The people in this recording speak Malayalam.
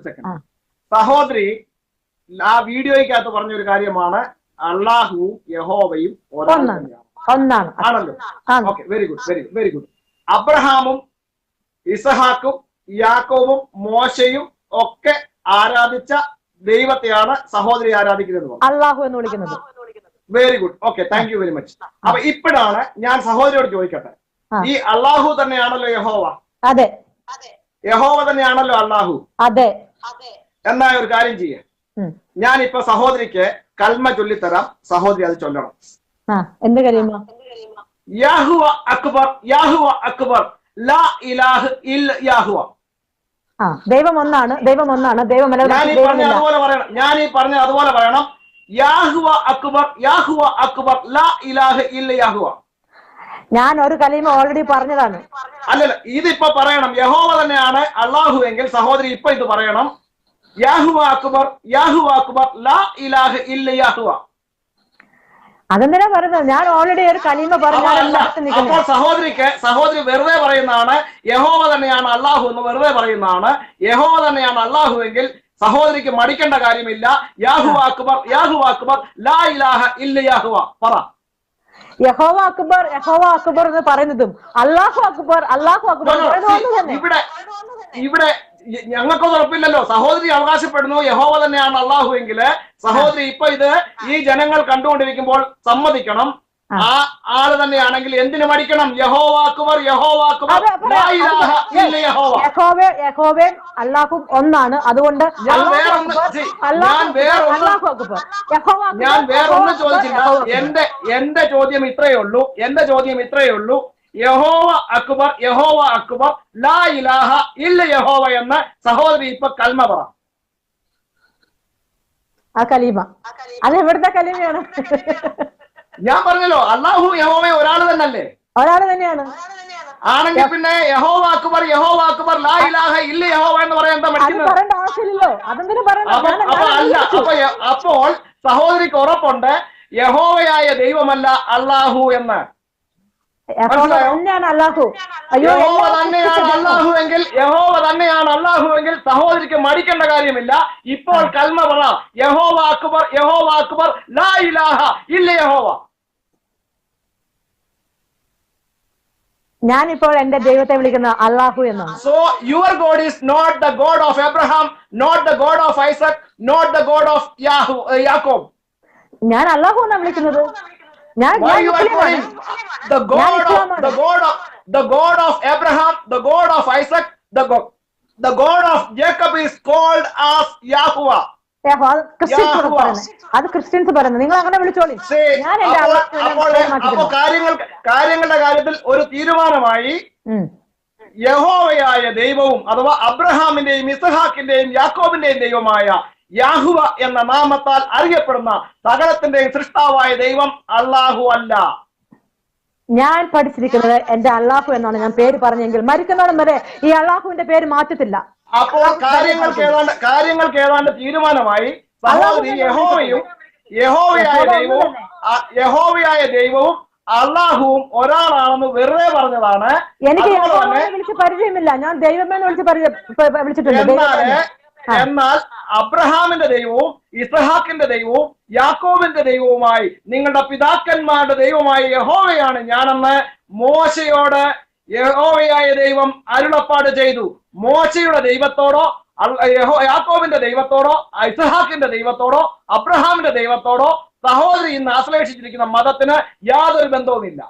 ഒരു സെക്കൻഡ് സഹോദരി ആ വീഡിയോയ്ക്കകത്ത് പറഞ്ഞ ഒരു കാര്യമാണ്. അള്ളാഹുവും യഹോവയും ഒന്നാണ്. ആണല്ലോ? Okay very good very good very good അബ്രഹാമും ഇസഹാക്കും യാക്കോവും മോശയും ഒക്കെ ആരാധിച്ച ദൈവത്തെയാണ് സഹോദരി ആരാധിക്കുന്നത് അള്ളാഹു എന്ന് വിളിക്കുന്നത്. Very good okay thank you very much അപ്പൊ ഇപ്പോഴാണ് ഞാൻ സഹോദരിയോട് ചോദിക്കട്ടെ. ഈ അള്ളാഹു തന്നെയാണല്ലോ യഹോവ? അതെ. യഹോവ തന്നെയാണല്ലോ അള്ളാഹു. അതെ. എന്നാ ഒരു കാര്യം ചെയ്യാം. ഞാൻ ഞാനിപ്പോ സഹോദരിക്ക് കൽമ ചൊല്ലിത്തരാം. സഹോദരി അത് ചൊല്ലണം. ആ എന്ത് കഴിയുമോ യാഹുവ അക്ബർ യാഹുവ അക്ബർ. ലാ ഇലാഹ് ഇൽ യാഹുവ. ആ ദൈവം ഒന്നാണ് ദൈവം ഒന്നാണ് ദൈവമല്ല ഞാൻ ഈ പറഞ്ഞ അതുപോലെ പറയണം. ഞാൻ ഈ പറഞ്ഞ അതുപോലെ പറയണം. യാഹുവ അക്ബർ യാഹുവ അക്ബർ ലാ ഇലാഹ് ഇല്ല യാഹുവ. ഞാൻ ഒരു കലീമ ഓൾറെഡി പറഞ്ഞതാണ്. അല്ലല്ല ഇതിപ്പോ പറയണം. യഹോവ തന്നെയാണ് അള്ളാഹു എങ്കിൽ സഹോദരി ഇപ്പൊ ഇത് പറയണം. യാഹുവ അക്ബർ യാഹുവ അക്ബർ ലാ ഇലാഹ് ഇല്ല യാഹുവ. അതെന്തിനാ പറയുന്നത്? ഞാൻ ഓൾറെഡി ഒരു കലീമ നിൽക്കുന്നത്. സഹോദരിക്ക് സഹോദരി വെറുതെ പറയുന്നതാണ് യഹോവ തന്നെയാണ് അള്ളാഹു എന്ന് വെറുതെ പറയുന്നതാണ്. യഹോവ തന്നെയാണ് അള്ളാഹു എങ്കിൽ സഹോദരിക്ക് മടിക്കേണ്ട കാര്യമില്ല. യാഹു അക്ബർ യാഹു അക്ബർ ലാ ഇലാഹ ഇല്ല യാഹുവ. പറ. യഹോവ അക്ബർ യഹോവ അക്ബർ എന്ന് പറയുന്നതും അള്ളാഹു അക്ബർ അള്ളാഹു അക്ബർ ഇവിടെ ഇവിടെ ഞങ്ങൾക്ക് ഞങ്ങൾക്കൊന്നും ഉറപ്പില്ലല്ലോ. സഹോദരി അവകാശപ്പെടുന്നു യഹോവ തന്നെയാണ് അള്ളാഹു എങ്കിൽ. സഹോദരി ഇപ്പൊ ഇത് ഈ ജനങ്ങൾ കണ്ടുകൊണ്ടിരിക്കുമ്പോൾ സമ്മതിക്കണം. ആ. ആൾ തന്നെയാണെങ്കിൽ എന്തിനു മടിക്കണം? യഹോവ യഹോവാക്കുവർ യഹോവ അക്ബർ ലാ ഇലാഹ ഇല്ല യഹോവ. യഹോവേ യഹോവേ അല്ലാഹും ഒന്നാണ്. അതുകൊണ്ട് ഞാൻ വേറൊന്ന് ചോദിച്ചില്ല. എന്റെ എന്റെ ചോദ്യം ഇത്രയേ ഉള്ളൂ. എന്റെ ചോദ്യം ഇത്രയേ ഉള്ളൂ. യഹോവ അക്ബർ യഹോവ അക്ബർ ലാ ഇലാഹ ഇല്ല യഹോവ എന്ന സഹോദരി ഇപ്പൊ കൽമ പറ. ആ കലീമ. അത് എവിടുത്തെ കലീമയാണ്. ഞാൻ പറഞ്ഞല്ലോ അള്ളാഹു യഹോവ ഒരാൾ തന്നല്ലേ? ഒരാൾ തന്നെയാണ്. ആണെങ്കിൽ പിന്നെ യഹോ വാക്കുബർ യഹോ വാക്കുബർ ലാ ഇലാഹ ഇല്ല യഹോവ എന്ന് പറയാൻ അല്ല. അപ്പൊ അപ്പോൾ സഹോദരിക്ക് ഉറപ്പുണ്ട് യഹോവയായ ദൈവമല്ല അള്ളാഹു എന്ന്. യഹോവ തന്നെയാണ് അള്ളാഹു എങ്കിൽ യഹോവ തന്നെയാണ് അള്ളാഹു എങ്കിൽ സഹോദരിക്ക് മടിക്കേണ്ട കാര്യമില്ല. ഇപ്പോൾ കൽമ പറ യഹോവ അക്ബർ യഹോവ അക്ബർ ലാ ഇലാഹ ഇല്ല യഹോവ. ഞാനിപ്പോൾ എന്റെ ദൈവത്തെ വിളിക്കുന്ന അള്ളാഹു എന്നാണ് so your God is not the God of Abraham not the God of Isaac not the God of Yahoo യാക്കോബ് ഞാൻ അള്ളാഹു എന്നാണ് വിളിക്കുന്നത്? ഞാൻ the God of the God of the God of ഇസ്ലാമാണ്. the God of the God God of Jacob is of as the അത് ക്രിസ്ത്യൻസ്. പറയുന്നത്. അത് ക്രിസ്ത്യൻസ് പറയുന്നത്. നിങ്ങൾ അങ്ങനെ വിളിച്ചോളി. ഞാൻ എന്റെ. കാര്യങ്ങൾ കാര്യങ്ങളുടെ കാര്യത്തിൽ ഒരു തീരുമാനമായി യഹോവയായ ദൈവവും അഥവാ അബ്രഹാമിന്റെയും ഇസഹാക്കിന്റെയും യാക്കോബിന്റെയും ദൈവമായ യാഹുവ എന്ന നാമത്താൽ അറിയപ്പെടുന്ന സകലത്തിന്റെയും സൃഷ്ടാവായ ദൈവം അള്ളാഹു അല്ല. ഞാൻ പഠിച്ചിരിക്കുന്നത് എന്റെ അള്ളാഹു എന്നാണ് ഞാൻ പേര് പറഞ്ഞെങ്കിൽ മരിക്കുന്നവരെ വരെ ഈ അള്ളാഹുവിന്റെ പേര് മാറ്റത്തില്ല. അപ്പോൾ കാര്യങ്ങൾ ഏതാണ്ട് കാര്യങ്ങൾ ഏതാണ്ട് തീരുമാനമായി സഹോദരി യഹോവയും യഹോവയായ ദൈവവും യഹോവയായ ദൈവവും അള്ളാഹുവും ഒരാളാണെന്ന് വെറുതെ പറഞ്ഞതാണ്. എനിക്ക് വിളിച്ച് പരിചയമില്ല. ഞാൻ ദൈവമേന്ന് വിളിച്ച് വിളിച്ചിട്ടുണ്ട്. എന്നാൽ എന്നാൽ അബ്രഹാമിന്റെ ദൈവവും ഇസഹാക്കിന്റെ ദൈവവും യാക്കോബിന്റെ ദൈവവുമായി നിങ്ങളുടെ പിതാക്കന്മാരുടെ ദൈവമായ യഹോവയാണ് ഞാനെന്ന് മോശയോട് യഹോവയായ ദൈവം അരുളപ്പാട് ചെയ്തു. മോശയുടെ ദൈവത്തോടോ യഹോ യാക്കോബിന്റെ ദൈവത്തോടോ ഇസഹാക്കിന്റെ ദൈവത്തോടോ അബ്രഹാമിന്റെ ദൈവത്തോടോ സഹോദരി ഇന്ന് ആശ്ലേഷിച്ചിരിക്കുന്ന മതത്തിന് യാതൊരു ബന്ധവുമില്ല.